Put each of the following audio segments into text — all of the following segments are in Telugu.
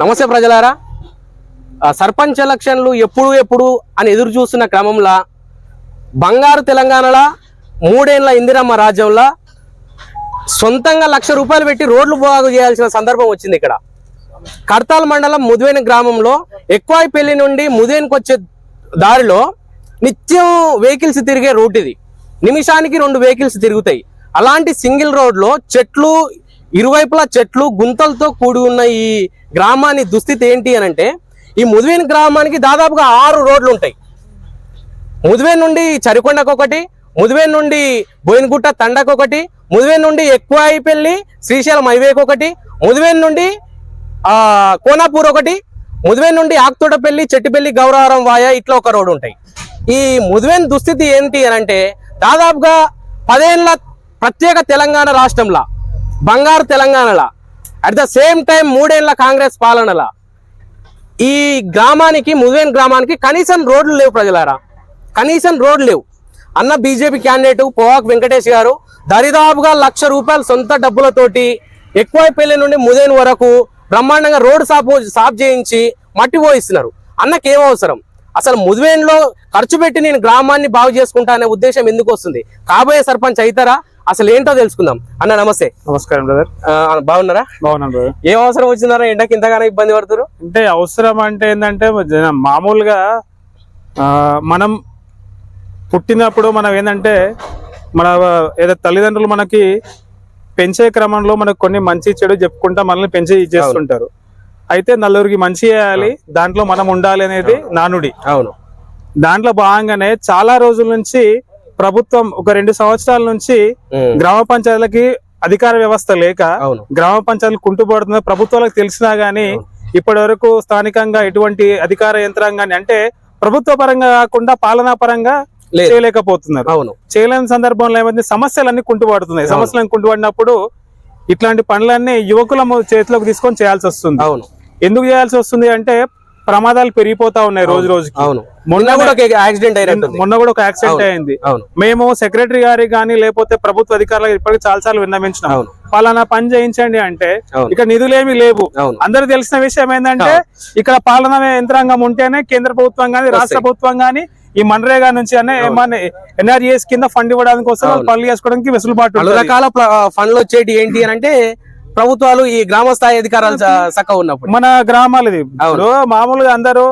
నమస్తే ప్రజలారా. సర్పంచ్ ఎలక్షన్లు ఎప్పుడు ఎప్పుడు అని ఎదురు చూస్తున్న క్రమంలో బంగారు తెలంగాణలో మూడేళ్ళ ఇందిరమ్మ రాజ్యంలో సొంతంగా లక్ష రూపాయలు పెట్టి రోడ్లు బాగు చేయాల్సిన సందర్భం వచ్చింది ఇక్కడ. కర్తాల్ మండలం ముదివేని గ్రామంలో ఎక్కువాయిపల్లి నుండి ముదివేనికి వచ్చే దారిలో నిత్యం వెహికల్స్ తిరిగే రూట్ ఇది. నిమిషానికి రెండు వెహికల్స్ తిరుగుతాయి. అలాంటి సింగిల్ రోడ్లో చెట్లు ఇరువైపులా చెట్లు గుంతలతో కూడి ఉన్న ఈ గ్రామాన్ని దుస్థితి ఏంటి అని అంటే ఈ ముదివేని గ్రామానికి దాదాపుగా ఆరు రోడ్లు ఉంటాయి. ముదివేన్ నుండి చరికొండకు ఒకటి ముదివేన్ నుండి బోయినగుట్ట తండకు ఒకటి ముదివేన్ నుండి ఎక్కువ అయిపోయి శ్రీశైలం హైవేకి ఒకటి ముదివేన్ నుండి కోనాపూర్ ఒకటి ముదివేన్ నుండి ఆక్తోటపల్లి చెట్టిపల్లి గౌరవరం వాయ ఇట్లా ఒక రోడ్డు ఉంటాయి. ఈ ముదివేన్ దుస్థితి ఏంటి అని అంటే దాదాపుగా పదేళ్ళ ప్రత్యేక తెలంగాణ రాష్ట్రంలో బంగారు తెలంగాణలా అట్ ద సేమ్ టైం మూడేళ్ళ కాంగ్రెస్ పాలనలా. ఈ గ్రామానికి ముదివేన్ గ్రామానికి కనీసం రోడ్లు లేవు ప్రజలారా? కనీసం రోడ్లు లేవు. అన్న బీజేపీ క్యాండిడేట్ పోవాక్ వెంకటేష్ గారు దరిదాపుగా లక్ష రూపాయలు సొంత డబ్బులతోటి ఎక్కువైపల్లి నుండి ముదేన్ వరకు బ్రహ్మాండంగా రోడ్ సాపు సాప్ చేయించి మట్టి పోయిస్తున్నారు. అన్నకి అవసరం? అసలు ముదివేన్లో ఖర్చు పెట్టి నేను గ్రామాన్ని బాగు చేసుకుంటా అనే ఉద్దేశం ఎందుకు వస్తుంది? కాబోయే సర్పంచ్ అవుతారా? అసలు ఏంటో తెలుసుకుందాం. అన్న నమస్తే. నమస్కారం బ్రదర్ బాగున్నారా? బాగున్నాను బ్రదర్ ఏం అవసరం వచ్చిందారా ఎండకి ఇంతగానో ఇబ్బంది పడుతున్నారు అంటే అవసరం అంటే ఏంటంటే మామూలుగా ఆ, మనం పుట్టినప్పుడు మనం ఏంటంటే మన ఏదో తల్లిదండ్రులు మనకి పెంచే క్రమంలో మనకు కొన్ని మంచి చెడు చెప్పుకుంటా మనల్ని పెంచి చేస్తుంటారు. అయితే నలుగురికి మంచి చేయాలి. దాంట్లో మనం ఉండాలి అనేది నానుడి. అవును. దాంట్లో భాగంగానే చాలా రోజుల నుంచి ప్రభుత్వం ఒక రెండు సంవత్సరాల నుంచి గ్రామ పంచాయతీలకి అధికార వ్యవస్థ లేక గ్రామ పంచాయతీలు కుంటుపడుతుంది ప్రభుత్వాలకు తెలిసినా గానీ ఇప్పటి వరకు స్థానికంగా ఎటువంటి అధికార యంత్రాంగాన్ని అంటే ప్రభుత్వ పరంగా కాకుండా పాలనా పరంగా చేయలేకపోతున్నారు. అవును. చేయలేని సందర్భంలో ఏమైంది? సమస్యలన్నీ కుంటుపడుతున్నాయి. సమస్యలను కుంటుపడినప్పుడు ఇట్లాంటి పనులన్నీ యువకుల చేతిలోకి తీసుకొని చేయాల్సి వస్తుంది. అవును. ఎందుకు చేయాల్సి వస్తుంది అంటే ప్రమాదాలు పెరిగిపోతా ఉన్నాయి రోజు రోజుకి అవును మొన్న కూడా ఒక యాక్సిడెంట్ అయినట్టుంది మొన్న కూడా ఒక యాక్సిడెంట్. అయింది అవును మేము సెక్రటరీ గారికి కానీ లేకపోతే ప్రభుత్వ అధికారులకు ఇప్పటికి చాలా సార్లు విన్నవించినాం అవును పలానా పని చేయించండి అంటే అవును. ఇక నిధులేమి లేవు అందరూ తెలిసిన విషయం ఏంటంటే ఇక్కడ పాలనా యంత్రాంగం ఉంటేనే కేంద్ర ప్రభుత్వం గానీ రాష్ట్ర. ప్రభుత్వం గానీ ఈ మన్రేగా నుంచి అనే ఎన్ఆర్ఈఎస్ కింద ఫండ్ ఇవ్వడానికి కోసం అవును. పనులు చేసుకోవడానికి వెసులుబాటు. రకాల ఫండ్లు వచ్చేటి ఏంటి అని అంటే ప్రభుత్వాలు ఈ గ్రామ స్థాయి అధికారాలు చక్కగా ఉన్నప్పుడు. మన గ్రామాలు ఇది. ఇప్పుడు మామూలుగా అందరూ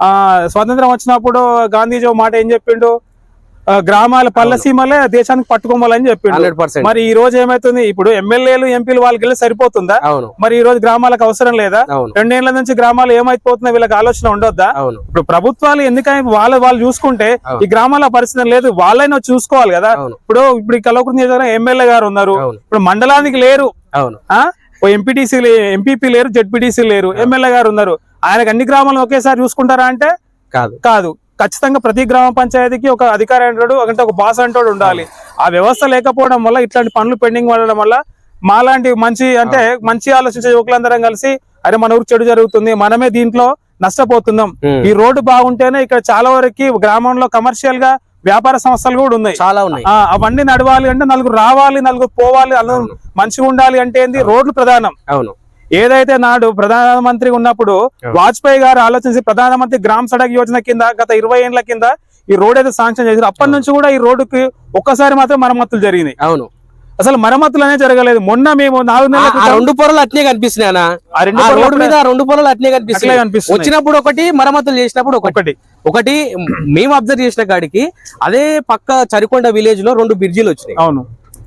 ఆ స్వాతంత్రం వచ్చినప్పుడు గాంధీజీ మాట ఏం చెప్పిండు? గ్రామాల పల్లె సీమలే దేశానికి పట్టుకోవాలని చెప్పిండు. మరి ఈ రోజు ఏమైతుంది? ఇప్పుడు ఎమ్మెల్యేలు ఎంపీలు వాళ్ళకి వెళ్ళి సరిపోతుందా మరి ఈ రోజు గ్రామాలకు అవసరం లేదా? రెండేళ్ళ నుంచి గ్రామాలు ఏమైపోతున్నా వీళ్ళకి ఆలోచన ఉండొద్దా? ఇప్పుడు ప్రభుత్వాలు ఎందుకని వాళ్ళు వాళ్ళు చూసుకుంటే. ఈ గ్రామాల పరిస్థితి లేదు. వాళ్ళైనా చూసుకోవాలి కదా. ఇప్పుడు ఇప్పుడు నియోజకవర్గం ఎమ్మెల్యే గారు ఉన్నారు. ఇప్పుడు మండలానికి లేరు. అవును. ఆ? ఓ ఎంపీటీసీ ఎంపీపీ లేరు జెడ్పీటీసీ లేరు ఎమ్మెల్యే గారు ఉన్నారు. ఆయనకు అన్ని గ్రామాలను ఒకేసారి చూసుకుంటారా అంటే? కాదు. కాదు. ఖచ్చితంగా ప్రతి గ్రామ పంచాయతీకి ఒక అధికారి అంటాడు అంటే ఒక బాస్ అంటాడు ఉండాలి. ఆ వ్యవస్థ లేకపోవడం వల్ల ఇట్లాంటి పనులు పెండింగ్ పడడం వల్ల మాలాంటి మంచి అంటే మంచి ఆలోచించే యువకులందరం కలిసి అరే మన ఊరికి చెడు జరుగుతుంది మనమే దీంట్లో నష్టపోతున్నాం. ఈ రోడ్డు బాగుంటేనే ఇక్కడ చాలా వరకు గ్రామంలో కమర్షియల్గా వ్యాపార సంస్థలు కూడా ఉన్నాయి. చాలా ఉన్నాయి. అవన్నీ నడవాలి అంటే నలుగురు రావాలి నలుగురు పోవాలి మంచిగా ఉండాలి అంటే ఏంది? రోడ్లు ప్రధానం. అవును. ఏదైతే నాడు ప్రధానమంత్రి ఉన్నప్పుడు వాజ్పేయి గారు ఆలోచించి ప్రధానమంత్రి గ్రామ సడక్ యోజన కింద గత ఇరవై ఏళ్ళ కింద ఈ రోడ్ అయితే శాంక్షన్ చేశారు. అప్పటి నుంచి కూడా ఈ రోడ్డుకి ఒక్కసారి మాత్రం మరమ్మతులు జరిగినాయి. అవును. అసలు మరమ్మతులు అనేది జరగలేదు. మొన్న మేము నాలుగు నెలల రెండు పొరలు అట్నే కనిపిస్తున్నాయి రోడ్డు మీద రెండు పొరలు అట్నే కనిపిస్తున్నాయి. వచ్చినప్పుడు ఒకటి మరమ్మతులు చేసినప్పుడు ఒకటి. ఒకటి. మేము అబ్జర్వ్ చేసిన కాడికి అదే పక్క చరికొండ విలేజ్లో రెండు బిర్జీలు వచ్చినాయి. అవును.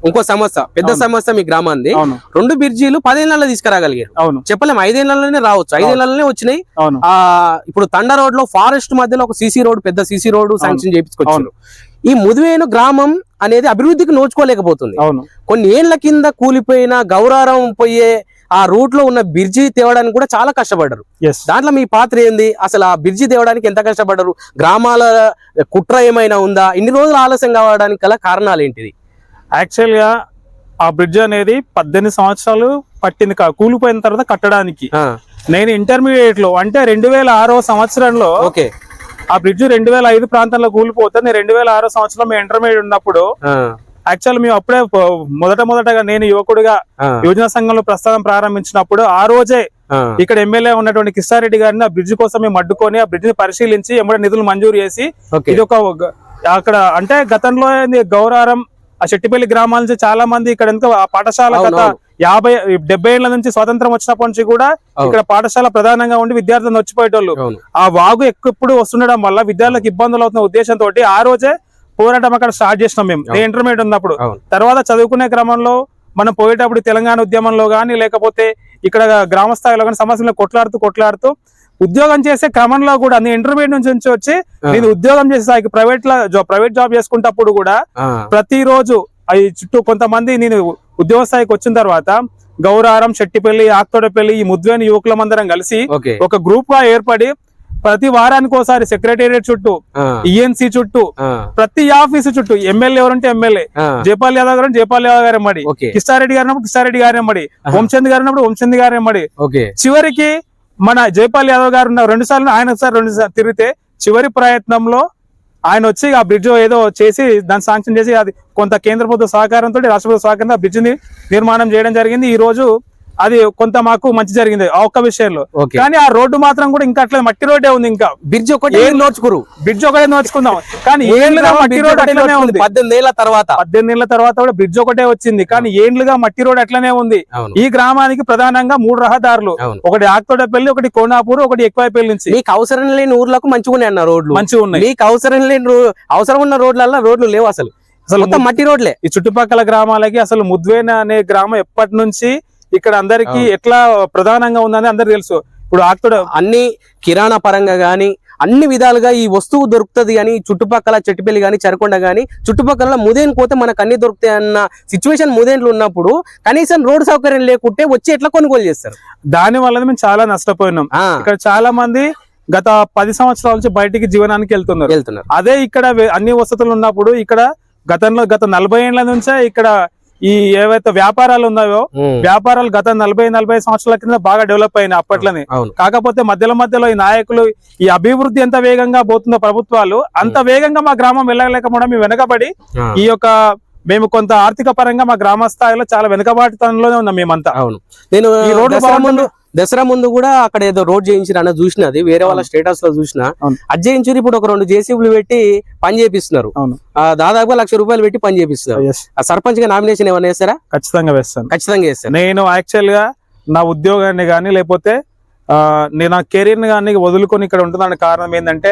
ఇంకో సమస్య పెద్ద సమస్య మీ గ్రామాన్ని రెండు బిర్జీలు పదేళ్ళలో తీసుకురాగలిగారు. అవును. చెప్పలేం ఐదేళ్ళలోనే రావచ్చు. ఐదేళ్ళలోనే వచ్చినాయి. అవును. ఆ ఇప్పుడు తండ రోడ్లో ఫారెస్ట్ మధ్యలో ఒక సీసీ రోడ్ పెద్ద సీసీ రోడ్ శాంక్షన్ చేయించుకొచ్చారు. ఈ ముదివేను గ్రామం అనేది అభివృద్ధికి నోచుకోలేకపోతుంది. అవును. కొన్ని ఏళ్ళ కింద కూలిపోయిన గౌరారం పోయే ఆ రూట్లో ఉన్న బిర్జీ తేవడానికి కూడా చాలా కష్టపడ్డారు. దాంట్లో మీ పాత్ర ఏంది? అసలు ఆ బిర్జీ తేవడానికి ఎంత కష్టపడ్డారు? గ్రామాల కుట్ర ఏమైనా ఉందా? ఇన్ని రోజులు ఆలస్యం కావడానికి గల కారణాలు ఏంటిది? యాక్చువల్గా ఆ బ్రిడ్జ్ అనేది పద్దెనిమిది సంవత్సరాలు పట్టింది కా- కూలిపోయిన తర్వాత కట్టడానికి. నేను ఇంటర్మీడియట్లో అంటే రెండు వేల ఆరో సంవత్సరంలో ఓకే. ఆ బ్రిడ్జ్ రెండు వేల ఐదు ప్రాంతంలో కూలిపోతే నేను రెండు వేల ఆరో సంవత్సరంలో మేము ఇంటర్మీడియట్ ఉన్నప్పుడు యాక్చువల్ మేము అప్పుడే మొదట మొదటగా నేను యువకుడిగా యువజన సంఘంలో ప్రస్థానం ప్రారంభించినప్పుడు ఆ రోజే ఇక్కడ ఎమ్మెల్యే ఉన్నటువంటి కిష్టారెడ్డి గారిని ఆ బ్రిడ్జ్ కోసం మేము అడ్డుకొని ఆ బ్రిడ్జ్ని పరిశీలించి ఎమ్మడే నిధులు మంజూరు చేసి ఇది ఒక అక్కడ అంటే గతంలో గౌరారం ఆ చెట్టిపల్లి గ్రామాల నుంచి చాలా మంది ఇక్కడ ఆ పాఠశాల గత. యాభై డెబ్బై ఏళ్ళ నుంచి స్వాతంత్రం వచ్చినప్పటి నుంచి కూడా. ఇక్కడ పాఠశాల ప్రధానంగా ఉండి విద్యార్థులను వచ్చిపోయేటోళ్ళు ఆ వాగు ఎప్పుడు వస్తుండడం వల్ల విద్యార్థులకు ఇబ్బందులు అవుతున్న ఉద్దేశంతో ఆ రోజే పోరాటం అక్కడ స్టార్ట్ చేసినాం మేము. నేను ఇంటర్మీడియట్ ఉన్నప్పుడు. తర్వాత చదువుకునే క్రమంలో మనం పోయేటప్పుడు తెలంగాణ ఉద్యమంలో కానీ లేకపోతే ఇక్కడ గ్రామ స్థాయిలో కానీ సమస్యలు కొట్లాడుతూ కొట్లాడుతూ ఉద్యోగం చేసే క్రమంలో కూడా నేను ఇంటర్మీడియట్ నుంచి వచ్చి. నేను ఉద్యోగం చేసే స్థాయికి ప్రైవేట్ ప్రైవేట్ జాబ్ చేసుకుంటప్పుడు కూడా ప్రతిరోజు అవి చుట్టూ కొంతమంది నేను ఉద్యోగ స్థాయికి వచ్చిన తర్వాత గౌరారం శెట్టిపల్లి ఆక్తోడపల్లి ఈ ముద్వేని యువకులమందరం కలిసి ఒక గ్రూప్గా ఏర్పడి ప్రతి వారానికి ఒకసారి సెక్రటేరియట్ చుట్టూ ఈఎన్సీ చుట్టూ ఆ, ప్రతి ఆఫీసు చుట్టూ ఎమ్మెల్యే ఎవరంటే ఎమ్మెల్యే జయపాల్ యాదవ్ గారు జయపాల్ యాదవ్ గారు ఎమ్మడి కిష్టారెడ్డి గారు కిష్టారెడ్డి గారు ఎమ్మడి. వంశంద్ గారు ఉన్నప్పుడు వంశంద్ గారు ఎమ్మడి. చివరికి మన జయపాల్ యాదవ్ గారు ఉన్న రెండు సార్లు ఆయన ఒకసారి రెండు సార్లు తిరిగితే చివరి ప్రయత్నంలో ఆయన వచ్చి ఆ బ్రిడ్జ్ ఏదో చేసి దాన్ని శాంక్షన్ చేసి అది కొంత కేంద్ర ప్రభుత్వ సహకారంతో రాష్ట్ర ప్రభుత్వ సహకారంతో ఆ బ్రిడ్జ్ నిర్మాణం చేయడం జరిగింది. ఈ రోజు అది కొంత మాకు మంచి జరిగింది ఆ ఒక్క విషయంలో. కానీ ఆ రోడ్డు మాత్రం కూడా ఇంకా అట్లా మట్టి రోడ్డే ఉంది ఇంకా. బ్రిడ్జ్ ఒకటి నోచుకురు? బ్రిడ్జ్ ఒకటే నోచుకుందాం. కానీ ఏళ్ళుగా మట్టి రోడ్ అట్లనే ఉంది. పద్దెనిమిది ఏళ్ళ తర్వాత. పద్దెనిమిది ఏళ్ళ తర్వాత కూడా బ్రిడ్జ్ ఒకటే వచ్చింది. కానీ ఏండ్లుగా మట్టి రోడ్ అట్లనే ఉంది. ఈ గ్రామానికి ప్రధానంగా మూడు రహదారులు. ఒకటి ఆక్తోడపల్లి ఒకటి కోనాపూర్ ఒకటి ఎక్కువైపల్లి నుంచి. మీకు అవసరం లేని ఊర్లకు మంచిగా ఉన్నాయి అన్న రోడ్లు. మంచిగా ఉన్నాయి. మీకు అవసరం లేని అవసరం ఉన్న రోడ్లల్లో రోడ్లు లేవు అసలు. అసలు మట్టి రోడ్లే. ఈ చుట్టుపక్కల గ్రామాలకి అసలు ముద్వేన అనే గ్రామం ఎప్పటి నుంచి ఇక్కడ అందరికి. ఎట్లా ప్రధానంగా ఉందని అందరికి తెలుసు. ఇప్పుడు ఆక్తోడ అన్ని కిరాణా పరంగా గానీ అన్ని విధాలుగా ఈ వస్తువు దొరుకుతుంది కానీ చుట్టుపక్కల చెట్టుపల్లి కానీ చరకొండ కానీ చుట్టుపక్కల ముదేన్ పోతే మనకు అన్ని దొరుకుతాయి అన్న సిచ్యువేషన్ ముదేన్లు ఉన్నప్పుడు కనీసం రోడ్ సౌకర్యం లేకుంటే వచ్చి ఎట్లా కొనుగోలు చేస్తారు? దాని వల్ల మేము చాలా నష్టపోయినాం. ఇక్కడ చాలా మంది గత పది సంవత్సరాల నుంచి బయటికి జీవనానికి వెళ్తున్నారు. వెళ్తున్నారు. అదే ఇక్కడ అన్ని వసతులు ఉన్నప్పుడు ఇక్కడ గతంలో గత నలభై ఏళ్ళ నుంచే ఇక్కడ ఈ ఏవైతే వ్యాపారాలు ఉన్నాయో వ్యాపారాలు గత నలభై నలభై సంవత్సరాల కింద బాగా డెవలప్ అయినాయి అప్పట్లోనే. కాకపోతే మధ్యలో మధ్యలో ఈ నాయకులు ఈ అభివృద్ధి ఎంత వేగంగా పోతుందో ప్రభుత్వాలు అంత వేగంగా మా గ్రామం వెళ్ళలేకపోవడం మేము వెనకబడి ఈ యొక్క మేము కొంత ఆర్థిక పరంగా మా గ్రామ స్థాయిలో చాలా వెనుకబాటుతనంలోనే ఉన్నాం మేమంతా. అవును. నేను ఈ రోడ్డు దసరా. ముందు కూడా అక్కడ ఏదో రోడ్ చేయించారు అన్న చూసినది వేరే వాళ్ళ స్టేటస్లో చూసిన. అది చేయించారు ఇప్పుడు ఒక రెండు జేసీబీలు పెట్టి పని చేపిస్తున్నారు. దాదాపుగా లక్ష రూపాయలు పెట్టి పని చేపిస్తున్నారు. సర్పంచ్గా నామినేషన్ ఏమైనా వేస్తారా ఖచ్చితంగా వేస్తాను. ఖచ్చితంగా వేస్తారు నేను యాక్చువల్గా నా ఉద్యోగాన్ని కానీ లేకపోతే నేను నా కెరీర్ని కానీ వదులుకొని ఇక్కడ ఉంటున్నాను. కారణం ఏంటంటే.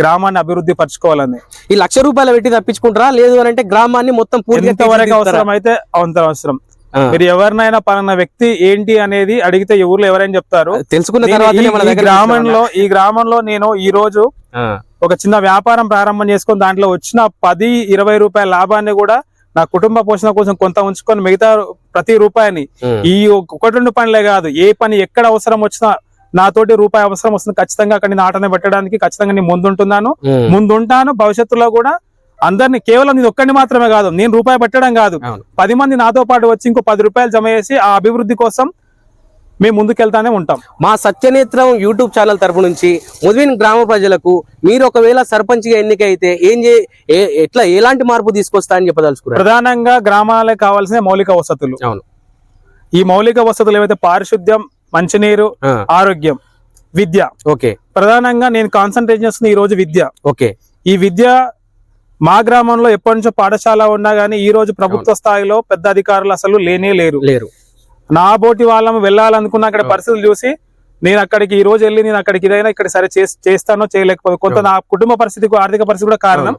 గ్రామాన్ని అభివృద్ధి పరచుకోవాలని. ఈ లక్ష రూపాయలు పెట్టి తప్పించుకుంటారా? లేదు అని అంటే గ్రామాన్ని మొత్తం తీర్చిదిద్దుతారా? అవసరం అయితే అంత అవసరం. మీరు ఎవరినైనా పలానా వ్యక్తి ఏంటి అనేది అడిగితే ఊర్లో ఎవరైనా చెప్తారు. తెలుసుకున్న నేను తర్వాత గ్రామంలో ఈ గ్రామంలో నేను ఈ రోజు ఒక చిన్న వ్యాపారం ప్రారంభం చేసుకొని దాంట్లో వచ్చిన పది ఇరవై రూపాయల లాభాన్ని కూడా నా కుటుంబ పోషణ కోసం కొంత ఉంచుకొని మిగతా ప్రతి రూపాయిని ఈ ఒకటి రెండు పనులే కాదు ఏ పని ఎక్కడ అవసరం వచ్చినా నాతోటి రూపాయి అవసరం వస్తుంది ఖచ్చితంగా అక్కడ నేను ఆటనే పెట్టడానికి ఖచ్చితంగా నేను ముందుంటున్నాను. ముందుంటాను భవిష్యత్తులో కూడా అందరిని కేవలం నేను ఒక్కడిని మాత్రమే కాదు నేను రూపాయి పెట్టడం కాదు. పది మంది నాతో పాటు వచ్చి ఇంకో పది రూపాయలు జమ చేసి ఆ అభివృద్ధి కోసం మేము ముందుకెళ్తానే ఉంటాం. మా సత్యనేత్రం యూట్యూబ్ ఛానల్ తరపు నుంచి ముదివిన్ గ్రామ ప్రజలకు మీరు ఒకవేళ సర్పంచ్గా ఎన్నికైతే ఏం చే ఎట్లా ఎలాంటి మార్పు తీసుకొస్తా అని చెప్పదలుచుకున్నారు? ప్రధానంగా గ్రామాలకు కావాల్సిన మౌలిక వసతులు. అవును. ఈ మౌలిక వసతులు ఏవైతే పారిశుద్ధ్యం మంచినీరు ఆరోగ్యం విద్య. ఓకే. ప్రధానంగా నేను కాన్సన్ట్రేట్ చేస్తున్న ఈ రోజు విద్య. ఓకే. ఈ విద్య మా గ్రామంలో ఎప్పటి నుంచో పాఠశాల ఉన్నా గానీ ఈ రోజు ప్రభుత్వ స్థాయిలో పెద్ద అధికారులు అసలు లేనే లేరు. లేరు. నా బోటి వాళ్ళము వెళ్ళాలనుకున్న అక్కడ. పరిస్థితులు చూసి నేను అక్కడికి ఈ రోజు వెళ్ళి నేను అక్కడికి ఇదైనా ఇక్కడ సరే చేస్- చేస్తానో చేయలేకపోతే కొంత నా కుటుంబ పరిస్థితికి ఆర్థిక పరిస్థితి కూడా కారణం.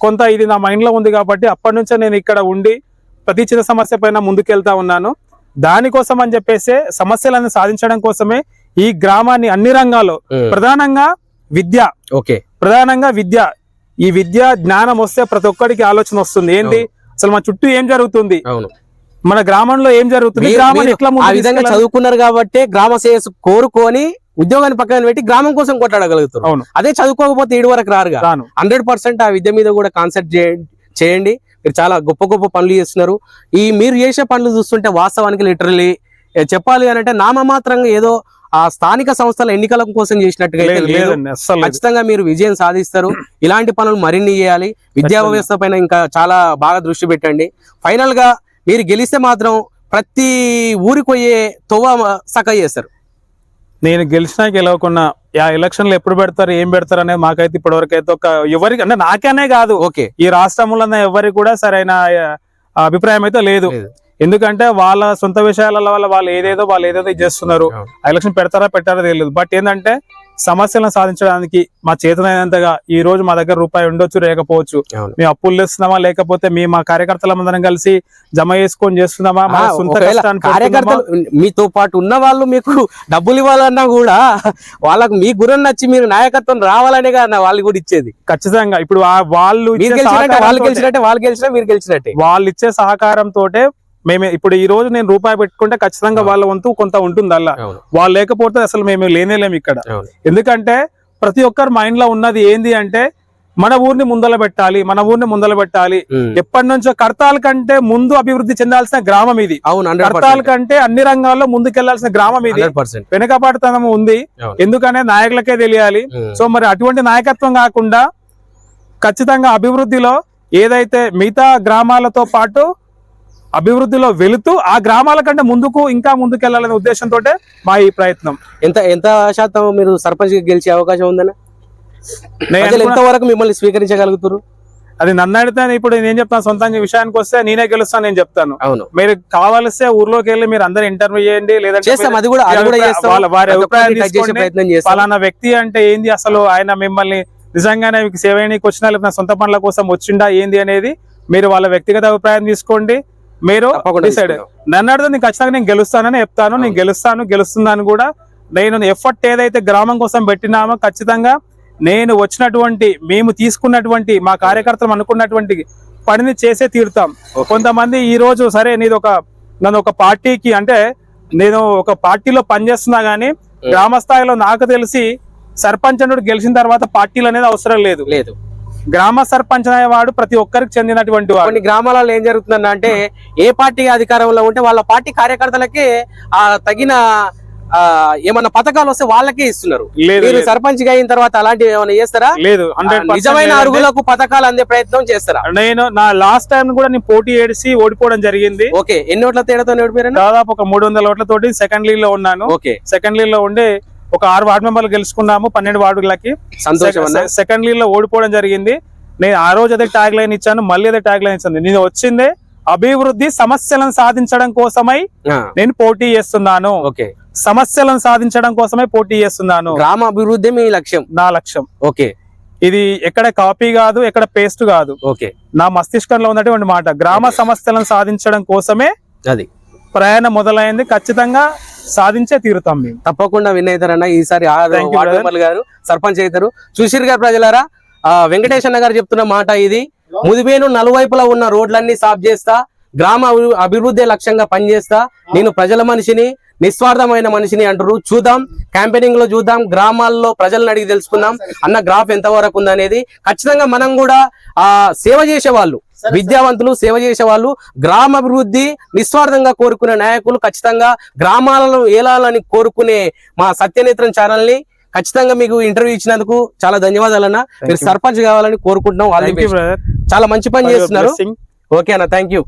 కొంత ఇది నా మైండ్లో ఉంది కాబట్టి అప్పటి నుంచే నేను ఇక్కడ ఉండి ప్రతి చిన్న సమస్య పైన ముందుకెళ్తా ఉన్నాను. దానికోసం అని చెప్పేసి సమస్యలను సాధించడం కోసమే ఈ గ్రామాన్ని అన్ని రంగాల్లో ప్రధానంగా విద్య. ఓకే. ప్రధానంగా విద్య. ఈ విద్య జ్ఞానం వస్తే ప్రతి ఒక్కడికి ఆలోచన వస్తుంది. ఏంటి అసలు మన చుట్టూ ఏం జరుగుతుంది? అవును. మన గ్రామంలో ఏం జరుగుతుంది? మీరు ఎట్లా ఆ విధంగా? చదువుకున్నారు కాబట్టి గ్రామ శ్రేయస్సు కోరుకొని ఉద్యోగాన్ని పక్కన పెట్టి గ్రామం కోసం కొట్లాడగలుగుతారు అవును. అదే చదువుకోకపోతే ఇడి వరకు రారుగా. హండ్రెడ్ పర్సెంట్ ఆ విద్య మీద కూడా కాన్సెప్ట్ చేయండి. మీరు చాలా గొప్ప గొప్ప పనులు చేస్తున్నారు. ఈ మీరు చేసే పనులు చూస్తుంటే వాస్తవానికి లిటరలీ చెప్పాలి అని అంటే నామమాత్రంగా ఏదో ఆ స్థానిక సంస్థల ఎన్నికల కోసం చేసినట్టుగా. ఖచ్చితంగా మీరు విజయం సాధిస్తారు. ఇలాంటి పనులు మరిన్ని చేయాలి. విద్యా. వ్యవస్థ పైన ఇంకా చాలా బాగా దృష్టి పెట్టండి. ఫైనల్గా మీరు గెలిస్తే మాత్రం ప్రతి ఊరికి పోయే తొవ్వ సక్క చేస్తారు. నేను గెలిచినా గెలవకున్నా ఆ ఎలక్షన్లు ఎప్పుడు పెడతారు ఏం పెడతారు అనేది మాకైతే ఇప్పటివరకు అయితే ఒక ఎవరికి అంటే నాకేనే కాదు. ఓకే. ఈ రాష్ట్రంలో ఎవరికి కూడా సరైన అభిప్రాయం అయితే లేదు. ఎందుకంటే వాళ్ళ సొంత విషయాల వల్ల వాళ్ళు ఏదేదో వాళ్ళు ఏదేదో చేస్తున్నారు. ఎలక్షన్ పెడతారా పెట్టారా తెలియదు బట్ ఏంటంటే సమస్యలను సాధించడానికి మా చేతనైనంతగా ఈ రోజు మా దగ్గర రూపాయి ఉండొచ్చు లేకపోవచ్చు. మేము అప్పులు తెస్తున్నామా లేకపోతే మేము మా కార్యకర్తల అందరం కలిసి జమ చేసుకొని చేస్తున్నామా మా సొంత? కార్యకర్తలు మీతో పాటు ఉన్న వాళ్ళు మీకు డబ్బులు ఇవ్వాలన్నా కూడా వాళ్ళకు మీ గురం నచ్చి మీరు నాయకత్వం రావాలనే కదా వాళ్ళు కూడా ఇచ్చేది. ఖచ్చితంగా. ఇప్పుడు వాళ్ళు గెలిచినట్టే వాళ్ళు గెలిచినట్టే వాళ్ళు మీరు గెలిచినట్టే. వాళ్ళు ఇచ్చే సహకారంతో మేము ఇప్పుడు ఈ రోజు నేను రూపాయి పెట్టుకుంటే ఖచ్చితంగా వాళ్ళ వంతు కొంత ఉంటుంది అలా వాళ్ళు లేకపోతే అసలు మేము లేనేలేము ఇక్కడ. ఎందుకంటే ప్రతి ఒక్కరి మైండ్లో ఉన్నది ఏంది అంటే మన ఊరిని ముందల పెట్టాలి మన ఊరిని ముందల పెట్టాలి. ఎప్పటి నుంచో కర్తాల కంటే ముందు అభివృద్ధి చెందాల్సిన గ్రామం ఇది. అవును కర్తాల కంటే అన్ని రంగాల్లో ముందుకెళ్ళాల్సిన గ్రామం ఇది. వెనుకబాటుతనం ఉంది. ఎందుకనే నాయకులకే తెలియాలి. సో మరి అటువంటి నాయకత్వం కాకుండా ఖచ్చితంగా అభివృద్ధిలో ఏదైతే మిగతా గ్రామాలతో పాటు అభివృద్ధిలో వెళుతూ ఆ గ్రామాల కంటే ముందుకు ఇంకా ముందుకెళ్ళాలనే ఉద్దేశంతో మా ఈ ప్రయత్నం. ఎంత ఎంత శాతం మీరు సర్పంచ్ గెలిచే అవకాశం ఉందన్న? నేను ప్రజలు అనుకున్న- ఎంత వరకు మిమ్మల్ని స్వీకరించగలుగుతారు అది నన్ను అడిగితే ఇప్పుడు నేను చెప్తాను సొంతంగా విషయానికి వస్తే నేనే గెలుస్తాను నేను చెప్తాను. అవును. మీరు కావాలిస్తే ఊర్లోకి వెళ్ళి మీరు అందరు ఇంటర్వ్యూ చేయండి లేదంటే చేస్తాం మీరు- అది కూడా అది కూడా వాళ్ళ- చేస్తాం. వాళ్ళ- వారి అభిప్రాయం పలానా వ్యక్తి అంటే ఏంది అసలు? ఆయన మిమ్మల్ని నిజంగానే మీకు సేవ చేయడానికి వచ్చినా లేదా సొంత పనుల కోసం వచ్చిండా ఏంది అనేది మీరు వాళ్ళ వ్యక్తిగత అభిప్రాయం తీసుకోండి. మీరు డిసైడ్. నన్ను అడిగితే నేను ఖచ్చితంగా నేను గెలుస్తానని చెప్తాను నేను గెలుస్తాను గెలుస్తున్నాను కూడా నేను ఎఫర్ట్ ఏదైతే గ్రామం కోసం పెట్టినామో ఖచ్చితంగా నేను వచ్చినటువంటి మేము తీసుకున్నటువంటి మా కార్యకర్తలు అనుకున్నటువంటి పనిని చేసే తీరుతాం. కొంతమంది ఈ రోజు సరే నీది ఒక నన్ను ఒక పార్టీకి అంటే నేను ఒక పార్టీలో పనిచేస్తున్నా గానీ గ్రామ స్థాయిలో నాకు తెలిసి సర్పంచ్ అనుడు గెలిచిన తర్వాత పార్టీలు అనేది అవసరం లేదు. లేదు. గ్రామ సర్పంచ్ అనేవాడు ప్రతి ఒక్కరికి చెందినటువంటి వాడు. కొన్ని గ్రామాలలో ఏం జరుగుతుందన్న అంటే ఏ పార్టీ అధికారంలో ఉంటే వాళ్ళ పార్టీ కార్యకర్తలకే ఆ తగిన ఏమన్నా పథకాలు వస్తే వాళ్ళకే ఇస్తున్నారు. లేదు మీరు. సర్పంచ్గా అయిన తర్వాత అలాంటివి ఏమైనా చేస్తారా? లేదు నిజమైన అరుగులకు పథకాలు అందే ప్రయత్నం చేస్తారా? నేను నా లాస్ట్ టైం కూడా నేను పోటీ ఏడిసి ఓడిపోవడం జరిగింది. ఓకే ఎన్ని ఓట్ల తేడాతో ఓడిపోయారన్న దాదాపు ఒక మూడు వందల ఓట్లతోటి సెకండ్ లీగ్లో ఉన్నాను. ఓకే. సెకండ్ లీగ్లో ఉండి ఒక ఆరు వార్డు మెంబర్లు గెలుచుకున్నాము పన్నెండు వార్డులకి. సెకండ్ లీగ్లో ఓడిపోవడం జరిగింది. నేను ఆ రోజు అదే ట్యాగ్ లైన్ ఇచ్చాను మళ్ళీ అదే ట్యాగ్ లైన్ ఇచ్చాను. నేను వచ్చిందే అభివృద్ధి సమస్యలను సాధించడం కోసమై నేను పోటీ చేస్తున్నాను. ఓకే. సమస్యలను సాధించడం కోసమే పోటీ చేస్తున్నాను. గ్రామ అభివృద్ధి మీ లక్ష్యం? నా లక్ష్యం. ఓకే. ఇది ఎక్కడ కాపీ కాదు ఎక్కడ పేస్ట్ కాదు. ఓకే. నా మస్తిష్కంలో ఉన్నటువంటి మాట గ్రామ సమస్యలను సాధించడం కోసమే అది. ప్రయాణం మొదలైంది. ఖచ్చితంగా సాధించే తీరుతాం మేము. తప్పకుండా విన్ అవుతారన్న ఈసారి గారు సర్పంచ్ అవుతారు. చూసిరు గారు ప్రజలారా? అన్న గారు చెప్తున్న మాట ఇది. ముదివేను నలువైపులా ఉన్న రోడ్లన్నీ సాఫ్ చేస్తా. గ్రామ అభి- అభివృద్ధి లక్ష్యంగా పనిచేస్తా. నేను ప్రజల మనిషిని నిస్వార్థమైన మనిషిని అంటారు. చూద్దాం. క్యాంపెయినింగ్లో చూద్దాం. గ్రామాల్లో ప్రజలను అడిగి తెలుసుకుందాం. అన్న గ్రాఫ్ ఎంత వరకు ఉందనేది. ఖచ్చితంగా మనం కూడా ఆ సేవ చేసే వాళ్ళు విద్యావంతులు సేవ చేసే వాళ్ళు గ్రామ అభివృద్ధి నిస్వార్థంగా కోరుకునే నాయకులు ఖచ్చితంగా గ్రామాలను ఏలాలని కోరుకునే మా సత్యనేత్రం ఛానల్ని ఖచ్చితంగా మీకు ఇంటర్వ్యూ ఇచ్చినందుకు చాలా ధన్యవాదాలు అన్న. మీరు. సర్పంచ్ కావాలని కోరుకుంటున్నాం. చాలా మంచి పని చేస్తున్నారు. ఓకే అన్న. Thank you